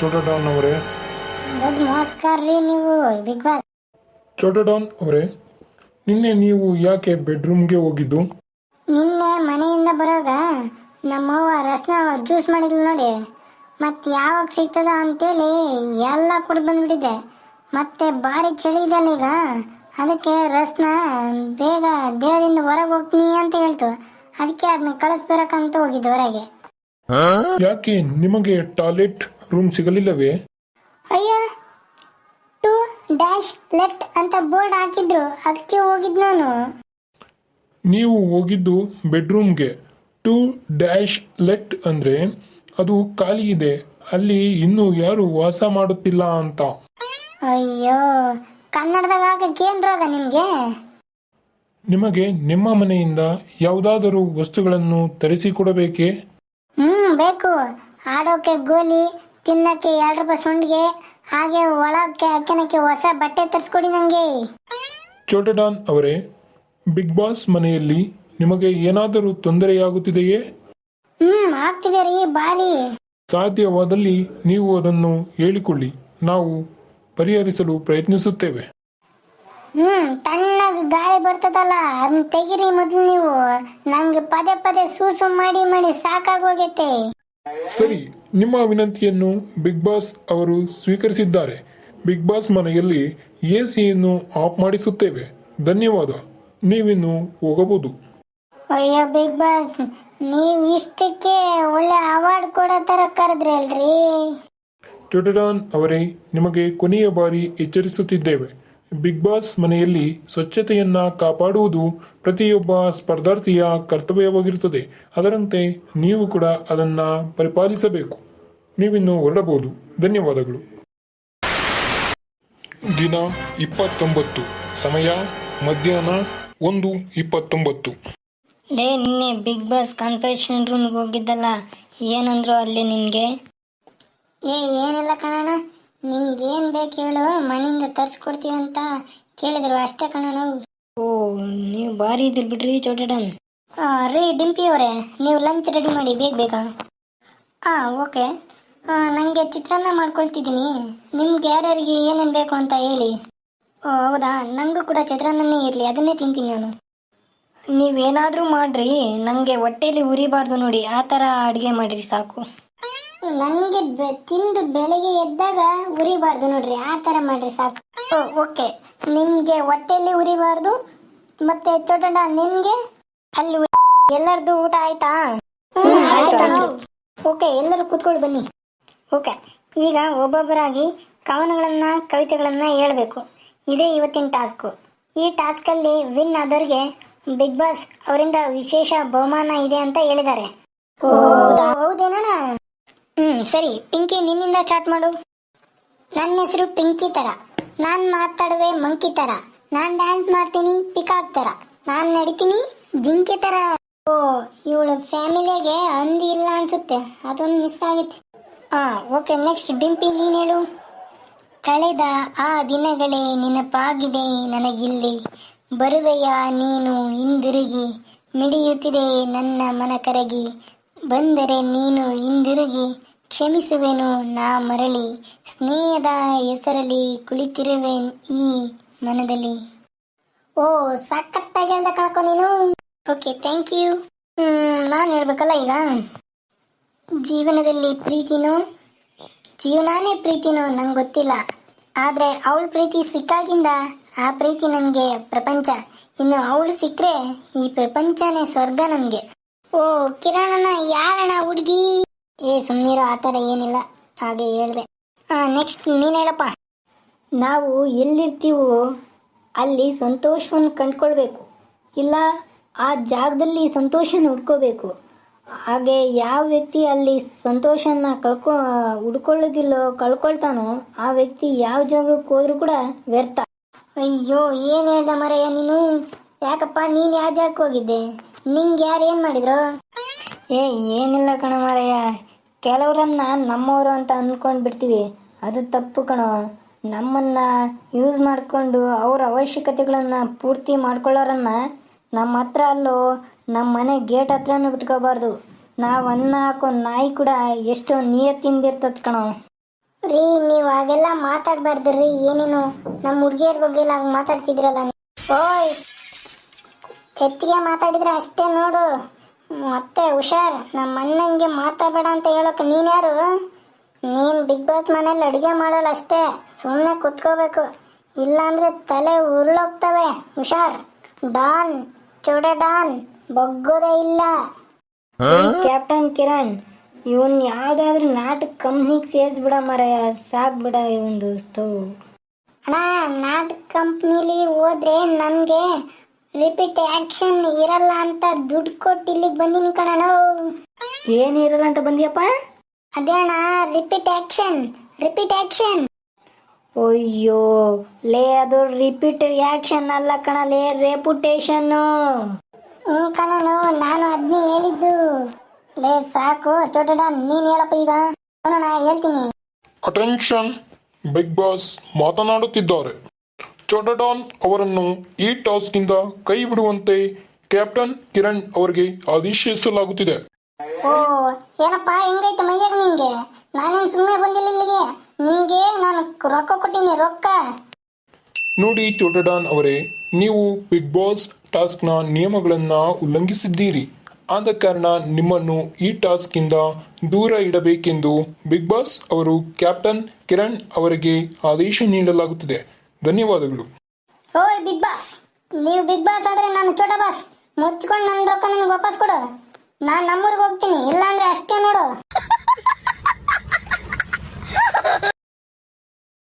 ಚೋಟಾ Don ಅವರೇ? ದೊಡ್ಡ ಮೋಸ್ಕರ್ ರೀ ನೀವು ಬಿಗ್ ಬಾಸ್ ಚೋಟಾ ಡಾನ್ ಅವರೇ ನಿನ್ನೆ ನೀವು ಯಾಕೆ ಬೆಡ್ರೂಮ್ಗೆ ಹೋಗಿದ್ದು? ನಿನ್ನೆ ಮನೆಯಿಂದ ಬರೋಗ ನಮ್ಮವ್ವ ರಸ್ನ ಜ್ಯೂಸ್ ಮಾಡಿದ್ಲು ನೋಡಿ. ಮತ್ತೆ ಯಾವಾಗ ಸಿಗ್ತದ ಅಂತೇಳಿ ಎಲ್ಲ ಕುಡಿದು ಬಂದ್ಬಿಟ್ಟಿದ್ದೆ ಮತ್ತೆ ಭಾರಿ ಚಳಿ ಇದೆ ಈಗ. ಅದಕ್ಕೆ ರಸ್ನ ಬೇಗ ದೇಹದಿಂದ ಹೊರಗೆ ಹೋಗ್ತೀನಿ ಅಂತ ಹೇಳ್ತು. ಅದಕ್ಕೆ ಅದನ್ನ ಕಳಿಸ್ಬೇಕಂತ ಹೋಗಿದ್ದು ಹೊರಗೆ. ಯಾಕೆ ನಿಮಗೆ ಟಾಯ್ಲೆಟ್ ರೂಮ್ ಸಿಗಲಿಲ್ಲವೇ? ಅಯ್ಯೋ ಟು ಡ್ಯಾಶ್ ಲೆಫ್ಟ್ ಅಂತ ಬೋರ್ಡ್ ಹಾಕಿದ್ರು. ಅದಕ್ಕೆ ಹೋಗಿದ್ ನಾನು. ನೀವು ಹೋಗಿದ್ದು ಬೆಡ್ರೂಮ್ಗೆ. ಟು ಡ್ಯಾಶ್ ಲೆಟ್ ಅಂದರೆ ಅದು ಖಾಲಿ ಇದೆ. ಅಲ್ಲಿ ಇನ್ನೂ ಯಾರು ವಾಸ ಮಾಡುತ್ತಿಲ್ಲ ಅಂತ. ಅಯ್ಯೋ ಕನ್ನಡದಾಗ ಹಾಕಕ್ಕೆ ಏನ್ ರೋಗ ನಿಮ್ಗೆ? ನಿಮಗೆ ನಿಮ್ಮ ಮನೆಯಿಂದ ಯಾವುದಾದರೂ ವಸ್ತುಗಳನ್ನು ತರಿಸಿಕೊಡಬೇಕೇ ಹ್ಮ್ ಬೇಕು. ಆಡೋಕೆ ಗೋಲಿ ತಿನ್ನಕ್ಕೆ ಎರಡು ರೂಪಾಯಿ ಸುಂಡಿಗೆ. ಹಾಗೆ ಒಳಕ್ಕೆ ಅಕ್ಕನಕ್ಕೆ ಹೊಸ ಬಟ್ಟೆ ತರಿಸ್ಕೊಡಿ ನಂಗೆ. ಚೋಟಡಾನ್ ಅವರೇ ಬಿಗ್ ಬಾಸ್ ಮನೆಯಲ್ಲಿ ನಿಮಗೆ ಏನಾದರೂ ತೊಂದರೆಯಾಗುತ್ತಿದೆಯೇ? ಹ್ಮ್ ಆಗ್ತಿದೆ ರೀ ಬಾರಿ ಸಾಧ್ಯವಾದಲ್ಲಿ ನೀವು ಅದನ್ನು ಹೇಳಿಕೊಳ್ಳಿ. ನಾವು ಪರಿಹರಿಸಲು ಪ್ರಯತ್ನಿಸುತ್ತೇವೆ. ಹ್ಮ್ ತಣ್ಣಗೆ ಗಾಳಿ ಬರ್ತದಲ್ಲ ಅದನ್ನ ತೆಗಿರಿ ಮೊದಲು ನೀವು. ನಂಗೆ ಪದೇ ಪದೇ ಸೂಸು ಮಾಡಿ ಮಾಡಿ ಸಾಕಾಗೋಗೈತೆ. ಸರಿ ನಿಮ್ಮ ವಿನಂತಿಯನ್ನು ಬಿಗ್ ಬಾಸ್ ಅವರು ಸ್ವೀಕರಿಸಿದ್ದಾರೆ. ಬಿಗ್ ಬಾಸ್ ಮನೆಯಲ್ಲಿ ಎ ಸಿಯನ್ನು ಆಫ್ ಮಾಡಿಸುತ್ತೇವೆ. ಧನ್ಯವಾದ. ನೀವಿನ್ನು ಹೋಗಬಹುದು. ಅಯ್ಯೋ ಬಿಗ್ ಬಾಸ್ ನೀವು ಇಷ್ಟಕ್ಕೆ ಒಳ್ಳೆ ಅವಾರ್ಡ್ ಕೊಡೋ ತರ ಕರೆದ್ರಿ ಅಲ್ರಿ? ಚೋಟಡಾನ್ ಅವರೇ ನಿಮಗೆ ಕೊನೆಯ ಬಾರಿ ಎಚ್ಚರಿಸುತ್ತಿದ್ದೇವೆ. ಬಿಗ್ ಬಾಸ್ ಮನೆಯಲ್ಲಿ ಸ್ವಚ್ಛತೆಯನ್ನ ಕಾಪಾಡುವುದು ಪ್ರತಿಯೊಬ್ಬ ಸ್ಪರ್ಧಾರ್ಥಿಯ ಕರ್ತವ್ಯವಾಗಿರುತ್ತದೆ. ಅದರಂತೆ ನೀವು ಕೂಡ ಅದನ್ನ ಪರಿಪಾಲಿಸಬೇಕು. ನೀವಿನ್ನು ಹೊರಡಬಹುದು. ಧನ್ಯವಾದಗಳು. ದಿನ ಇಪ್ಪತ್ತೊಂಬತ್ತು. ಸಮಯ ಮಧ್ಯಾಹ್ನ ಒಂದು ಇಪ್ಪತ್ತೊಂಬತ್ತು. ಲೇ ನಿನ್ನೆ ಬಿಗ್ ಬಾಸ್ ಕಾನ್ಫರೆನ್ಸ್ ರೂಮ್ಗೆ ಹೋಗಿದ್ದಲ್ಲ. ಏನಂದ್ರು ಅಲ್ಲಿ ನಿನ್ಗೆ? ಏ ಏನಿಲ್ಲ ಕಣಣ್ಣ. ನಿಮ್ಗೆ ಏನ್ ಬೇಕು ಹೇಳು? ಮನೆಯಿಂದ ತರ್ಸ್ಕೊಡ್ತೀವಿ ಅಂತ ಕೇಳಿದ್ರು ಅಷ್ಟೇ ಕಣಣ್ಣ ಓ ನೀವು ಬಾರಿ ಇದ್ರ ಬಿಡ್ರಿ ಚೌಟಡನ್. ರೀ ಡಿಂಪಿ ಅವರೇ ನೀವು ಲಂಚ್ ರೆಡಿ ಮಾಡಿ ಬೇಗ ಬೇಗ. ಹಾಂ ಓಕೆ ನನಗೆ ಚಿತ್ರಾನ್ನ ಮಾಡ್ಕೊಳ್ತಿದ್ದೀನಿ. ನಿಮ್ಗೆ ಯಾರ್ಯಾರಿಗೆ ಏನೇನು ಬೇಕು ಅಂತ ಹೇಳಿ. ಓ ಹೌದಾ? ನನಗೂ ಕೂಡ ಚಿತ್ರಾನ್ನನೇ ಇರಲಿ ಅದನ್ನೇ ತಿಂತೀನಿ ನಾನು. ನೀವೇನಾದರೂ ಮಾಡ್ರಿ ನನಗೆ ಹೊಟ್ಟೆಯಲ್ಲಿ ಉರಿಬಾರ್ದು ನೋಡಿ ಆ ಥರ ಅಡುಗೆ ಮಾಡಿರಿ ಸಾಕು. ನನಗೆ ತಿಂದು ಬೆಳಗ್ಗೆ ಎದ್ದಾಗ ಉರಿಬಾರ್ದು ನೋಡ್ರಿ ಆ ಥರ ಮಾಡ್ರಿ ಸಾಕು. ಓಕೆ. ನಿಮಗೆ ಹೊಟ್ಟೆಯಲ್ಲಿ ಉರಿಬಾರ್ದು ಮತ್ತೆ ಚೋಟಣ್ಣ ನಿಮಗೆ? ಅಲ್ಲಿ ಎಲ್ಲರದು ಊಟ ಆಯ್ತಾ? ಓಕೆ ಎಲ್ಲರೂ ಕೂತ್ಕೊಂಡು ಬನ್ನಿ. ಓಕೆ. ಈಗ ಒಬ್ಬೊಬ್ಬರಾಗಿ ಕವನಗಳನ್ನ ಕವಿತೆಗಳನ್ನ ಹೇಳ್ಬೇಕು. ಇದೇ ಇವತ್ತಿನ ಟಾಸ್ಕು. ಈ ಟಾಸ್ಕಲ್ಲಿ ವಿನ್ ಆದವ್ರಿಗೆ ಬಿಗ್ ಬಾಸ್ ಅವರಿಂದ ವಿಶೇಷ ಬಹುಮಾನ ಇದೆ ಅಂತ ಹೇಳಿದ್ದಾರೆ. ಹೌದೇನಣ್ಣ? ಹ್ಮ್, ಸರಿ. ಪಿಂಕಿ, ನಿನ್ನಿಂದ ಸ್ಟಾರ್ಟ್ ಮಾಡು. ನನ್ನ ಹೆಸರು ಪಿಂಕಿ ತರ. ನಾನ್ ಮಾತಾಡುವೆ ಮಂಕಿ ತರ. ನಾನ್ ಡ್ಯಾನ್ಸ್ ಮಾಡ್ತೀನಿ ಪಿಕಾಕ್ ತರ. ನಾನ್ ನಡಿತೀನಿ ಜಿಂಕೆ ತರ. ಓ, ಇವಳು ಫ್ಯಾಮಿಲಿಗೆ ಅಂದಿ ಇಲ್ಲ ಅನ್ಸುತ್ತೆ. ಅದೊಂದು ಮಿಸ್ ಆಗಿತ್ತು ಹಾ ಓಕೆ ನೆಕ್ಸ್ಟ್ ಡಿಂಪಿ, ನೀನ್ ಹೇಳು. ಕಳೆದ ಆ ದಿನಗಳೇ ನೆನಪಾಗಿದೆ ನನಗಿಲ್ಲಿ. ಬರುವೆಯ ನೀನು ಹಿಂದಿರುಗಿ. ಮಿಡಿಯುತ್ತಿದೆ ನನ್ನ ಮನ ಕರಗಿ. ಬಂದರೆ ನೀನು ಹಿಂದಿರುಗಿ, ಕ್ಷಮಿಸುವೆನು ನಾ ಮರಳಿ, ಸ್ನೇಹದ ಹೆಸರಲ್ಲಿ ಕುಳಿತಿರುವೆ ಈ ಮನದಲ್ಲಿ. ಓ, ಸಾಕತ್ತಾಗಿ ಅಂತ ಕಳ್ಕೊ ನೀನು. ಓಕೆ ಥ್ಯಾಂಕ್ ಯು ನಾನು ಹೇಳ್ಬೇಕಲ್ಲ ಈಗ. ಜೀವನದಲ್ಲಿ ಪ್ರೀತಿನೂ? ಜೀವನಾನೇ ಪ್ರೀತಿನೂ ನಂಗೆ ಗೊತ್ತಿಲ್ಲ. ಆದರೆ ಅವಳ ಪ್ರೀತಿ ಸಿಕ್ಕಾಗಿಂದ ಆ ಪ್ರೀತಿ ನನಗೆ ಪ್ರಪಂಚ. ಇನ್ನು ಅವಳು ಸಿಕ್ಕರೆ ಈ ಪ್ರಪಂಚನೇ ಸ್ವರ್ಗ ನನಗೆ ಓ ಕಿರಣನ ಯಾರಣ್ಣ ಹುಡುಗಿ? ಏ ಸುಮ್ಮನಿರೋ ಆ ಥರ ಏನಿಲ್ಲ. ಹಾಗೆ ಹೇಳಿದೆ. ನೆಕ್ಸ್ಟ್ ನೀನು ಹೇಳಪ್ಪ. ನಾವು ಎಲ್ಲಿರ್ತೀವೋ ಅಲ್ಲಿ ಸಂತೋಷವನ್ನು ಕಂಡ್ಕೊಳ್ಬೇಕು. ಇಲ್ಲ, ಆ ಜಾಗದಲ್ಲಿ ಸಂತೋಷನ ಹುಡ್ಕೋಬೇಕು. ಹಾಗೆ ಯಾವ ವ್ಯಕ್ತಿ ಅಲ್ಲಿ ಸಂತೋಷನ ಕಳ್ಕೊ, ಹುಡ್ಕೊಳ್ಳೋದಿಲ್ಲೋ, ಕಳ್ಕೊಳ್ತಾನೋ, ಆ ವ್ಯಕ್ತಿ ಯಾವ ಜಾಗಕ್ಕೆ ಹೋದ್ರೂ ಕೂಡ ವ್ಯರ್ಥ. ಅಯ್ಯೋ, ಏನು ಹೇಳ್ದ ಮರಯ್ಯ ನೀನು? ಯಾಕಪ್ಪ, ನೀನು ಯಾವ ಜಾಗಕ್ಕೆ ಹೋಗಿದ್ದೆ? ನಿಂಗೆ ಯಾರು ಏನು ಮಾಡಿದ್ರು? ಏ ಏನಿಲ್ಲ ಕಣ ಮಾರಯ್ಯ. ಕೆಲವರನ್ನ ನಮ್ಮವರು ಅಂತ ಅನ್ಕೊಂಡ್ ಬಿಡ್ತೀವಿ. ಅದು ತಪ್ಪು ಕಣೋ. ನಮ್ಮನ್ನ ಯೂಸ್ ಮಾಡಿಕೊಂಡು ಅವ್ರ ಅವಶ್ಯಕತೆಗಳನ್ನ ಪೂರ್ತಿ ಮಾಡ್ಕೊಳ್ಳೋರನ್ನ ನಮ್ಮ ಹತ್ರ ಅಲ್ಲೋ ನಮ್ಮ ಮನೆ ಗೇಟ್ ಹತ್ರನೂ ಬಿಟ್ಕೋಬಾರ್ದು. ನಾವು ಅನ್ನ ಹಾಕೋ ನಾಯಿ ಕೂಡ ಎಷ್ಟೋ ನಿಯತ್ತಿಂದ ಇರ್ತದ ಕಣೋ. ರೀ ನೀವು ಹಾಗೆಲ್ಲ ಮಾತಾಡ್ಬಾರ್ದ್ರಿ ಏನೇನು. ನಮ್ಮ ಹುಡುಗಿಯರ ಬಗ್ಗೆ ಎಲ್ಲ ಮಾತಾಡ್ತಿದ್ರಲ್ಲ ಓಯ್! ಹೆಚ್ಚಿಗೆ ಮಾತಾಡಿದ್ರೆ ಅಷ್ಟೇ ನೋಡು. ಮತ್ತೆ ಹುಷಾರ್ ನಮ್ಮ ಅಣ್ಣಂಗೆ ಮಾತಾಡಬೇಡ ಅಂತ ಹೇಳೋಕೆ ನೀನ್ಯಾರು ನೀನು ಬಿಗ್ ಬಾಸ್ ಮನೇಲಿ ಅಡುಗೆ ಮಾಡೋಲ್ಲ ಅಷ್ಟೇ ಸುಮ್ಮನೆ ಕುತ್ಕೋಬೇಕು. ಇಲ್ಲಾಂದ್ರೆ ತಲೆ ಉರುಳೋಗ್ತವೆ. ಹುಷಾರ್ ಡಾನ್ ಚೋಡೆ ಡಾನ್ ಬಗ್ಗೋದೇ ಇಲ್ಲ. ಕ್ಯಾಪ್ಟನ್ ಕಿರಣ್ ಇವನ್ ಯಾವ್ದಾದ್ರು ನಾಟಕ ಕಂಪ್ನಿಗೆ ಸೇರಿಸ್ಬಿಡ ಮರಯ ಸಾಕ್ಬಿಡ ಇವನ್ ದೋಸ್ತು. ಅಣ್ಣ ನಾಟಕ ಕಂಪ್ನಿಲಿ ಹೋದ್ರೆ ನನ್ಗೆ ರಿಪೀಟ್ ಆಕ್ಷನ್ ಇರಲ್ಲ ಅಂತ ದುಡ್ಡು ಕೊಟ್ಟು ಇಲ್ಲಿಗೆ ಬಂದಿನಿ ಏನು ಇರಲ್ಲ ಅಂತ ಬಂದಿಯಪ್ಪ? ಅದೇ ಅಣ್ಣ ರಿಪೀಟ್ ಆಕ್ಷನ್ ರಿಪೀಟ್ ಆಕ್ಷನ್ ಅಯ್ಯೋ ಲೇ ಅದು ರಿಪೀಟ್ ಆಕ್ಷನ್ ಅಲ್ಲ ಕಣ ಲೇ ರೆಪುಟೇಷನ್ ಹ್ಞೂ ಕಣನು ನಾನು ಅದನ್ನೇ ಹೇಳಿದ್ದು. ಲೇ ಸಾಕು ಚೋಟಡ ನೀನ್ ಹೇಳಪ್ಪ ಈಗ. ನೋಡೋಣ ಹೇಳ್ತೀನಿ. ಅಟೆನ್ಷನ್ ಬಿಗ್ ಬಾಸ್ ಮಾತನಾಡುತ್ತಿದ್ದಾರೆ. ಚೋಟಡಾನ್ ಅವರನ್ನು ಈ ಟಾಸ್ಕ್ನಿಂದ ಕೈ ಬಿಡುವಂತೆ ಕ್ಯಾಪ್ಟನ್ ಕಿರಣ್ ಅವರಿಗೆ ಆದೇಶಿಸಲಾಗುತ್ತಿದೆ. ಓ ಏನಪ್ಪ ಹೆಂಗೈತೆ ಮೈಯಾಗ ನಿಂಗೆ? ನಾನೇನು ಸುಮ್ಮನೆ ಬಂದಿಲ್ಲ ಇಲ್ಲಿಗೆ? ನಿಮಗೆ ನಾನು ರೊಕ್ಕ ಕೊಟ್ಟಿನಿ ರೊಕ್ಕ. ನೋಡಿ ಚೋಟಡಾನ್ ಅವರೇ ನೀವು ಬಿಗ್ ಬಾಸ್ ಟಾಸ್ಕ್ನ ನಿಯಮಗಳನ್ನು ಉಲ್ಲಂಘಿಸಿದ್ದೀರಿ. ಆದ ಕಾರಣ ನಿಮ್ಮನ್ನು ಈ ಟಾಸ್ಕ್ನಿಂದ ದೂರ ಇಡಬೇಕೆಂದು ಬಿಗ್ ಬಾಸ್ ಅವರು ಕ್ಯಾಪ್ಟನ್ ಕಿರಣ್ ಅವರಿಗೆ ಆದೇಶ ನೀಡಲಾಗುತ್ತಿದೆ. ಧನ್ಯವಾದಗಳು. ಓಯ್ ಬಿಗ್ ಬಾಸ್. ನೀವು ಬಿಗ್ ಬಾಸ್ ಆದ್ರೆ ನಾನು ಚೋಟ ಬಾಸ್. ಮುಚ್ಕೊಂಡು ನನ್ನ ರೊಕ್ಕ ನನಗೆ ವಾಪಸ್ ಕೊಡು. ನಾನು ನಮ್ಮೂರಿಗೆ ಹೋಗ್ತೀನಿ. ಇಲ್ಲಾಂದ್ರೆ ಅಷ್ಟೇ ನೋಡು.